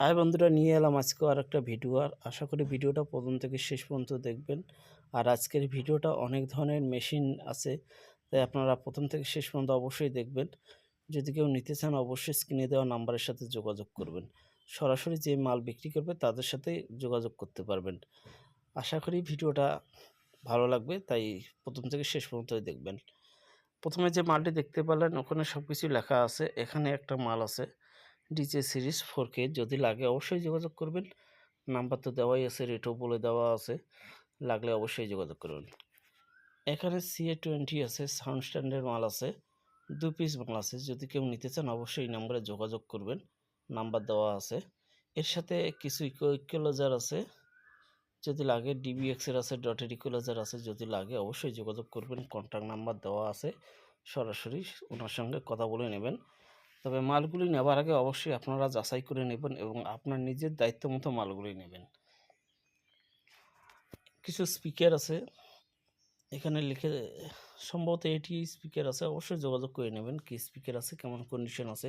High বন্ধুরা, নিয়ে এলাম আজকে আর একটা ভিডিও। আর আশা করি ভিডিওটা প্রথম থেকে শেষ পর্যন্ত দেখবেন। আর আজকের ভিডিওটা অনেক ধরনের মেশিন আছে, তাই আপনারা প্রথম থেকে শেষ পর্যন্ত অবশ্যই দেখবেন। যদি কেউ নিতে চান, অবশ্যই স্ক্রিনে দেওয়া নাম্বারের সাথে যোগাযোগ করবেন। সরাসরি যে মাল বিক্রি করবে, তাদের সাথে যোগাযোগ করতে পারবেন। আশা করি ভিডিওটা ভালো লাগবে, তাই প্রথম থেকে শেষ পর্যন্তই দেখবেন। প্রথমে যে মালটি দেখতে পেলেন, ওখানে সব কিছু লেখা আছে। এখানে একটা মাল আছে। ডিজে সিরিজ ফোর কে যদি লাগে অবশ্যই যোগাযোগ করবেন। নাম্বার তো দেওয়াই আছে রেটও বলে দেওয়া আছে, লাগলে অবশ্যই যোগাযোগ করবেন। এখানে সিএ টোয়েন্টি আছে সাউন্ড স্ট্যান্ডের মাল আছে দু পিস মাল আছে, যদি কেউ নিতে চান অবশ্যই এই নাম্বারে যোগাযোগ করবেন, নাম্বার দেওয়া আছে। এর সাথে কিছু ইকোলাজার আছে, যদি লাগে ডিবিএক্সের আছে ডটের ইকোলাজার আছে, যদি লাগে অবশ্যই যোগাযোগ করবেন কন্ট্যাক্ট নাম্বার দেওয়া আছে, সরাসরি ওনার সঙ্গে কথা বলে নেবেন। তবে মালগুলি নেবার আগে অবশ্যই আপনারা যাচাই করে নেবেন এবং আপনার নিজের দায়িত্ব মতো মালগুলি নেবেন। কিছু স্পিকার আছে, এখানে লিখে, সম্ভবত এটি স্পিকার আছে, অবশ্যই যোগাযোগ করে নেবেন, কি স্পিকার আছে, কেমন কন্ডিশন আছে,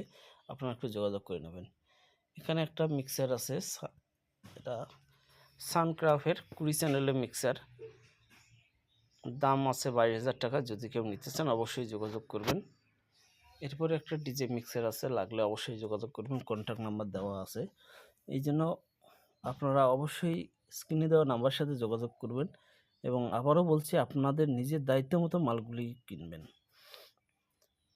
আপনারা একটু যোগাযোগ করে নেবেন। এখানে একটা মিক্সার আছে এটা সানক্রাফের কুড়ি চ্যানেলের মিক্সার দাম আছে বাইশ হাজার টাকা, যদি কেউ নিতে চান, অবশ্যই যোগাযোগ করবেন। এরপরে একটা ডিজে মিক্সার আছে, লাগলে অবশ্যই যোগাযোগ করবেন কন্ট্যাক্ট নাম্বার দেওয়া আছে। এই জন্য আপনারা অবশ্যই স্ক্রিনে দেওয়া নাম্বার সাথে যোগাযোগ করবেন এবং আবারও বলছি, আপনাদের নিজের দায়িত্ব মতো মালগুলি কিনবেন।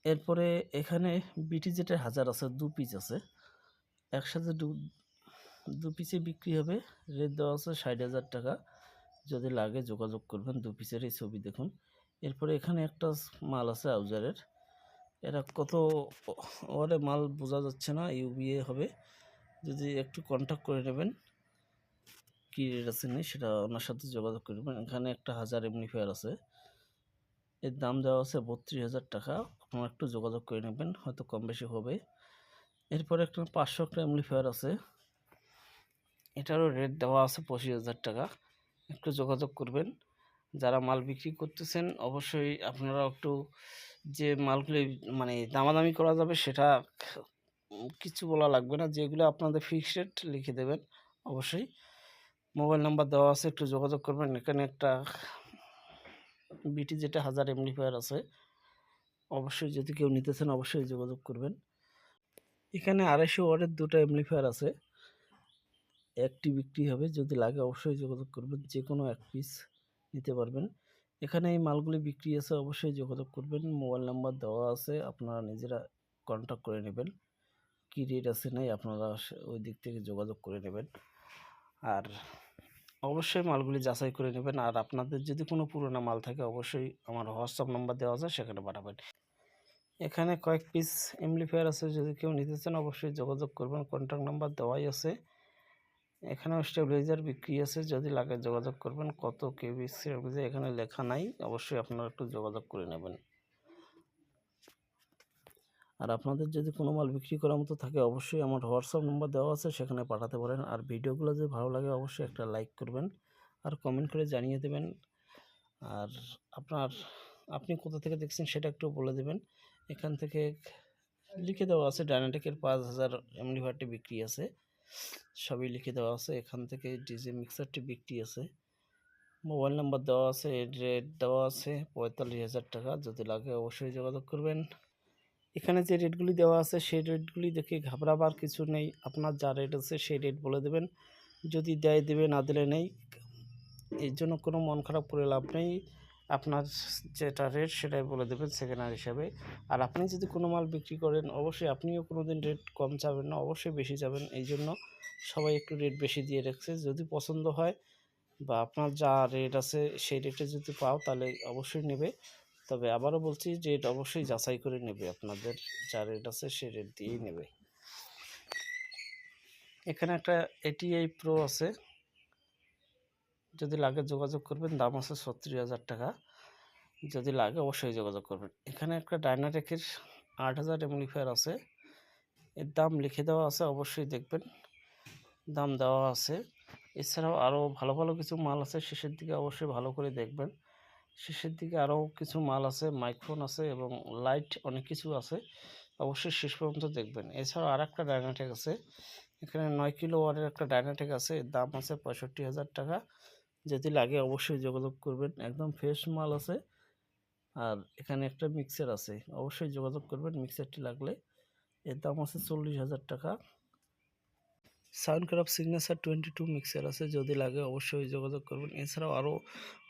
এরপরে এখানে বিটি যেটা হাজার আছে, দু পিস আছে। একসাথে দু দু পিসে বিক্রি হবে রেট দেওয়া আছে ষাট হাজার টাকা। যদি লাগে যোগাযোগ করবেন, দু পিসের এই ছবি দেখুন। এরপরে এখানে একটা মাল আছে আউজারের। এরা কত ওরে মাল বোঝা যাচ্ছে না ইউবিএ হবে। যদি একটু কন্ট্যাক্ট করে নেবেন, কী রেট আছে নেই সেটা ওনার সাথে যোগাযোগ করবেন এখানে একটা হাজার এমনিফায়ার আছে। এর দাম দেওয়া আছে বত্রিশ হাজার টাকা। আপনারা একটু যোগাযোগ করে নেবেন, হয়তো কম বেশি হবে। এরপরে একটা পাঁচশো একটা এমনিফায়ার আছে। এটারও রেট দেওয়া আছে পঁচিশ হাজার টাকা। একটু যোগাযোগ করবেন। যারা মাল বিক্রি করতেছেন, অবশ্যই আপনারা একটু যে মালগুলি মানে দামাদামি করা যাবে সেটা কিছু বলা লাগবে না। যেগুলো আপনাদের ফিক্সড রেট লিখে দেবেন। অবশ্যই মোবাইল নাম্বার দেওয়া আছে, একটু যোগাযোগ করবেন। এখানে একটা বিটি যেটা হাজার এমনিফায়ার আছে। অবশ্যই যদি কেউ নিতেছেন অবশ্যই যোগাযোগ করবেন। এখানে আড়াইশো ওয়ার্ডের দুটো এমনিফায়ার আছে। একটি বিক্রি হবে, যদি লাগে অবশ্যই যোগাযোগ করবেন। যে কোনো এক পিস নিতে পারবেন। এখানে এই মালগুলি বিক্রি আছে, অবশ্যই যোগাযোগ করবেন। মোবাইল নাম্বার দেওয়া আছে, আপনারা নিজেরা কন্ট্যাক্ট করে নেবেন। কী রেট আছে নাই, আপনারা ওই দিক থেকে যোগাযোগ করে নেবেন। আর অবশ্যই মালগুলি যাচাই করে নেবেন। আর আপনাদের যদি কোনো পুরোনো মাল থাকে, অবশ্যই আমার হোয়াটসঅ্যাপ নাম্বার দেওয়া আছে, সেখানে পাঠাবেন। এখানে কয়েক পিস এমপ্লিফায়ার আছে, যদি কেউ নিতে চান, অবশ্যই যোগাযোগ করবেন। কন্ট্যাক্ট নাম্বার দেওয়াই আছে। এখানেও স্টেবিলাইজার বিক্রি আছে, যদি লাগে যোগাযোগ করবেন। কত কেবি স্টেবিলাইজার এখানে লেখা নাই, অবশ্যই আপনারা একটু যোগাযোগ করে নেবেন। আর আপনাদের যদি কোনো মাল বিক্রি করার মতো থাকে, অবশ্যই আমার হোয়াটসঅ্যাপ নম্বর দেওয়া আছে, সেখানে পাঠাতে পারেন। আর ভিডিওগুলো যদি ভালো লাগে, অবশ্যই একটা লাইক করবেন আর কমেন্ট করে জানিয়ে দেবেন। আর আপনার, আপনি কোথা থেকে দেখছেন সেটা একটু বলে দেবেন। এখান থেকে লিখে দেওয়া আছে ডায়নাটেকের পাঁচ হাজার এমনি ভাটটি বিক্রি আছে। সবই লিখে দেওয়া আছে। এখান থেকে ডিজে মিক্সারটি বিক্রি আছে। মোবাইল নাম্বার দেওয়া আছে, রেট দেওয়া আছে পঁয়তাল্লিশ হাজার টাকা। যদি লাগে অবশ্যই যোগাযোগ করবেন। এখানে যে রেটগুলি দেওয়া আছে, সেই রেটগুলি দেখে ঘাবড়াবার কিছু নেই। আপনার যা রেট আছে, সেই রেট বলে দেবেন। যদি দেয়, দেবে, না দিলে নেই। এর জন্য কোনো মন খারাপ করে লাভ নেই। আপনার যেটা রেট সেটাই বলে দেবেন সেকেন্ড হ্যান্ড হিসাবে। আর আপনি যদি কোনো মাল বিক্রি করেন, অবশ্যই আপনিও কোনো দিন রেট কম চাবেন না, অবশ্যই বেশি যাবেন এই জন্য সবাই একটু রেট বেশি দিয়ে রাখছে। যদি পছন্দ হয় বা আপনার যা রেট আছে সেই রেটে যদি পাও, তাহলে অবশ্যই নেবে। তবে আবারও বলছি রেট অবশ্যই যাচাই করে নেবে। আপনাদের যা রেট আছে সেই রেট দিয়েই নেবে। এখানে একটা এটিআই প্রো আছে। যদি লাগে যোগাযোগ করবেন, দাম আছে ছত্রিশ হাজার টাকা। যদি লাগে অবশ্যই যোগাযোগ করবেন। এখানে একটা ডায়নাটেকের আট হাজার এমনিফায়ার আছে। এর দাম লিখে দেওয়া আছে, অবশ্যই দেখবেন। দাম দেওয়া আছে। এছাড়াও আরও ভালো ভালো কিছু মাল আছে, শেষের দিকে অবশ্যই ভালো করে দেখবেন। শেষের দিকে আরও কিছু মাল আছে, মাইক্রোফোন আছে এবং লাইট অনেক কিছু আছে, অবশ্যই শেষ পর্যন্ত দেখবেন। এছাড়াও আর একটা ডায়নাটেক আছে। এখানে নয় কিলো ওয়াটের একটা ডায়নাটেক আছে, এর দাম আছে পঁয়ষট্টি হাজার টাকা। যদি লাগে অবশ্যই যোগাযোগ করবেন। একদম ফ্রেশ মাল আছে। আর এখানে একটা মিক্সার আছে। অবশ্যই যোগাযোগ করবেন। মিক্সারটি লাগলে এর দাম আছে চল্লিশ হাজার টাকা। Soundcraft Signature twenty two mixer আছে। যদি লাগে অবশ্যই যোগাযোগ করবেন। এছাড়াও আরও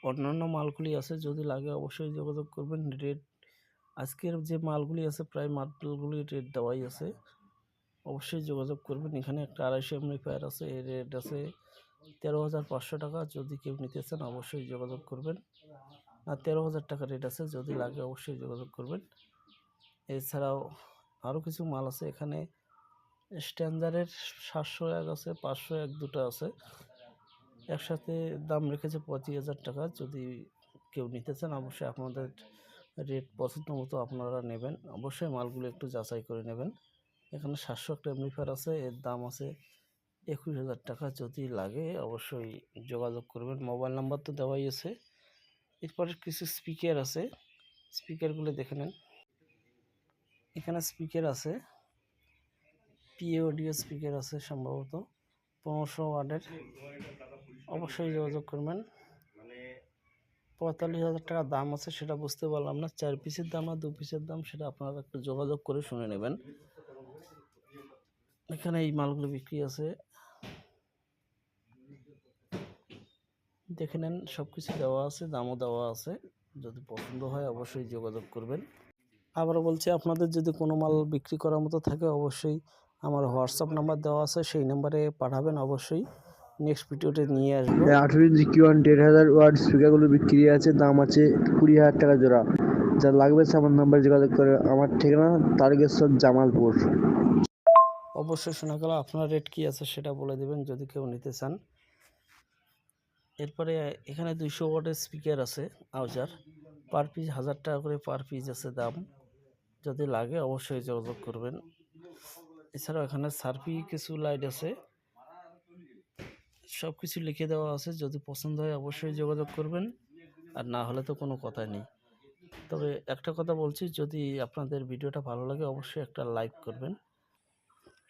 অন্যান্য মালগুলি আছে। যদি লাগে অবশ্যই যোগাযোগ করবেন। রেট আজকের যে মালগুলি আছে, প্রায় মালগুলির রেট দেওয়াই আছে। অবশ্যই যোগাযোগ করবেন। এখানে একটা আড়াইশো এমনি ফায়ার আছে এর রেট আছে। তেরো হাজার পাঁচশো টাকা যদি কেউ নিতে চান, অবশ্যই যোগাযোগ করবেন। আর তেরো হাজার টাকা রেট আছে, যদি লাগে অবশ্যই যোগাযোগ করবেন। এছাড়াও আরও কিছু মাল আছে, এখানে স্ট্যান্ডার্ডের সাতশো এক আছে, পাঁচশো এক দুটো আছে। একসাথে দাম রেখেছে পঁচিশ হাজার টাকা, যদি কেউ নিতে চান, অবশ্যই আপনাদের রেট পছন্দ মতো আপনারা নেবেন। অবশ্যই মালগুলো একটু যাচাই করে নেবেন। এখানে সাতশো একটা এমনিফার আছে, এর দাম আছে একুশ হাজার টাকা যদি লাগে, অবশ্যই যোগাযোগ করবেন। মোবাইল নাম্বার তো দেওয়াই আছে। এরপরে কিছু স্পিকার আছে। স্পিকারগুলো দেখে নেন। এখানে স্পিকার আছে। পিএ অডিও স্পিকার আছে সম্ভবত। পনেরোশো ওয়ার্ডের। অবশ্যই যোগাযোগ করবেন। পঁয়তাল্লিশ হাজার টাকা দাম আছে, সেটা বুঝতে পারলাম না। চার পিসের দাম আর দু পিসের দাম, সেটা আপনারা একটু যোগাযোগ করে শুনে নেবেন। এখানে এই মালগুলো বিক্রি আছে। দেখে নেন সব কিছু দেওয়া আছে দামও দেওয়া আছে। যদি পছন্দ হয় অবশ্যই যোগাযোগ করবেন। আবারও বলছি আপনাদের যদি কোনো মাল বিক্রি করার মতো থাকে অবশ্যই আমার হোয়াটসঅ্যাপ নাম্বার দেওয়া আছে সেই নাম্বারে পাঠাবেন অবশ্যই। নেক্সট ভিডিওতে নিয়ে আসব। আঠেরো ইঞ্চি কিউ ওয়ান দেড় হাজার ওয়ার্ড স্পিকারগুলো বিক্রি আছে দাম আছে কুড়ি হাজার টাকা জোড়া। যা লাগবে সে আমার নাম্বারে যোগাযোগ করে আমার ঠিকানা তারকেশ্বর জামালপুর। অবশ্যই শোনা গেল আপনার রেট কি আছে সেটা বলে দেবেন যদি কেউ নিতে চান। এরপরে এখানে দুইশো ওয়াটের স্পিকার আছে, আউজার। পার পিস হাজার টাকা করে পার পিস আছে দাম। যদি লাগে অবশ্যই যোগাযোগ করবেন। এছাড়াও এখানে সার্পি কিছু লাইট আছে। সব কিছু লিখে দেওয়া আছে। যদি পছন্দ হয় অবশ্যই যোগাযোগ করবেন। আর না হলে তো কোনো কথা নেই। তবে একটা কথা বলছি, যদি আপনাদের ভিডিওটা ভালো লাগে অবশ্যই একটা লাইক করবেন।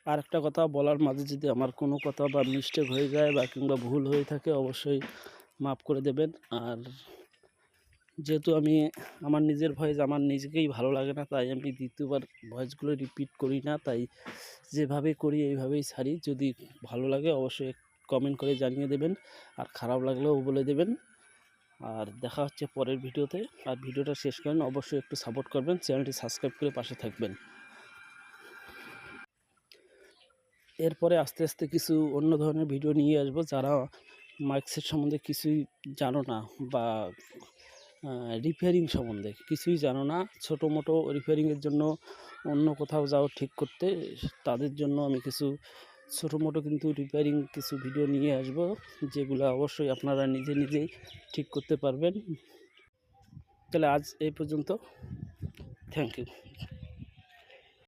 আর একটা কথা বলার মাঝে যদি আমার কোনো কথা বা মিস্টেক হয়ে যায় বা কিংবা ভুল হয়ে থাকে, অবশ্যই মাফ করে দেবেন। আর যেহেতু আমি আমার নিজের ভয়েস আমার নিজেকেই ভালো লাগে না, তাই আমি দ্বিতীয়বার ভয়েসগুলো রিপিট করি না। তাই যেভাবে করি, এইভাবেই ছাড়ি। যদি ভালো লাগে, অবশ্যই কমেন্ট করে জানিয়ে দেবেন। আর খারাপ লাগলেও বলে দেবেন। আর দেখা হচ্ছে পরের ভিডিওতে। আর ভিডিওটা শেষ করেন, অবশ্যই একটু সাপোর্ট করবেন। চ্যানেলটি সাবস্ক্রাইব করে পাশে থাকবেন। এরপরে আস্তে আস্তে কিছু অন্য ধরনের ভিডিও নিয়ে আসব যারা মাইকসেট সম্বন্ধে কিছুই জানো না বা রিপেয়ারিং সম্বন্ধে কিছুই জানো না। ছোটো মোটো রিপেয়ারিংয়ের জন্য অন্য কোথাও যাও ঠিক করতে, তাদের জন্য আমি কিছু ছোটো মোটো কিন্তু রিপেয়ারিং কিছু ভিডিও নিয়ে আসব, যেগুলো অবশ্যই আপনারা নিজে নিজেই ঠিক করতে পারবেন। তাহলে আজ এই পর্যন্ত। Thank you